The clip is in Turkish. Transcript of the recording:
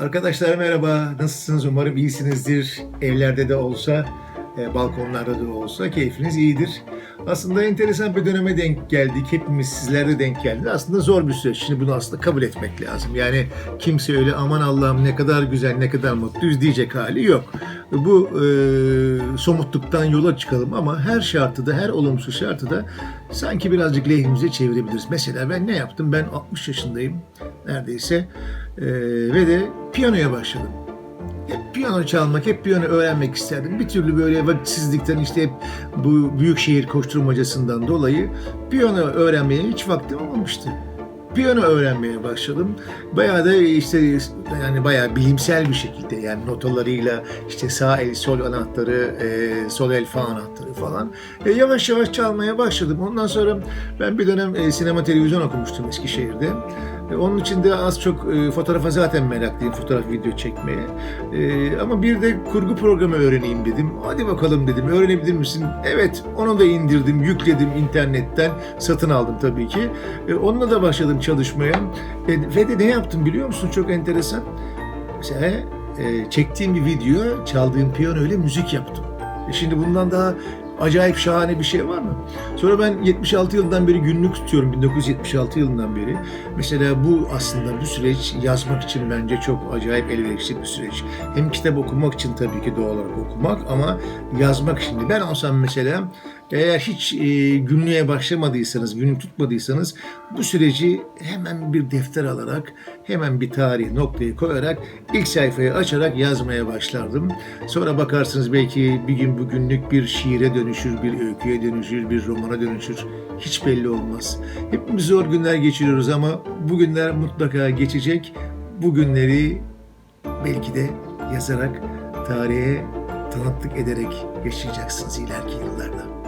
Arkadaşlar merhaba. Nasılsınız? Umarım iyisinizdir. Evlerde de olsa, e, balkonlarda da olsa keyfiniz iyidir. Aslında enteresan bir döneme denk geldik. Hepimiz sizlere denk geldi. Aslında zor bir süreç. Şimdi bunu aslında kabul etmek lazım. Yani kimse öyle aman Allah'ım ne kadar güzel, ne kadar mutluyuz diyecek hali yok. Bu e, somutluktan yola çıkalım ama her şartı da, her olumsuz şartı da sanki birazcık lehimize çevirebiliriz. Mesela ben ne yaptım? Ben 60 yaşındayım neredeyse e, ve de piyanoya başladım. Hep piyano çalmak, hep piyano öğrenmek isterdim. Bir türlü böyle vakitsizlikten işte hep bu büyük şehir koşturmacasından dolayı piyano öğrenmeye hiç vaktim olmamıştı. Piyano öğrenmeye başladım. Bayağı da işte yani bayağı bilimsel bir şekilde yani notalarıyla işte sağ el sol anahtarı, e, sol el fa anahtarı falan. E, yavaş yavaş çalmaya başladım. Ondan sonra ben bir dönem e, sinema televizyon okumuştum Eskişehir'de. E, Onun için de az çok e, fotoğrafa zaten meraklıyım, fotoğraf video çekmeye. E, ama bir de kurgu programı öğreneyim dedim. Hadi bakalım dedim, öğrenebilir misin? Evet, onu da indirdim, yükledim internetten, satın aldım tabii ki. E, onunla da başladım çalışmaya. Ve de ne yaptım biliyor musun? Çok enteresan. Mesela çektiğim bir video, çaldığım piyano ile müzik yaptım. Şimdi bundan daha acayip şahane bir şey var mı? Sonra ben 76 yıldan beri günlük tutuyorum 1976 yılından beri. Mesela bu aslında bu süreç yazmak için bence çok acayip elverişli bir süreç. Hem kitap okumak için tabii ki doğal olarak okumak ama yazmak de. Ben olsam mesela eğer hiç e, günlüğe başlamadıysanız, günlük tutmadıysanız bu süreci hemen bir defter alarak, hemen bir tarih noktayı koyarak ilk sayfayı açarak yazmaya başlardım. Sonra bakarsınız belki bir gün bu günlük bir şiire dönüşür, bir öyküye dönüşür, bir romana dönüşür. Hiç belli olmaz. Hepimiz zor günler geçiriyoruz ama bu günler mutlaka geçecek. Bu günleri belki de yazarak tarihe tanıklık ederek yaşayacaksınız ileriki yıllarda.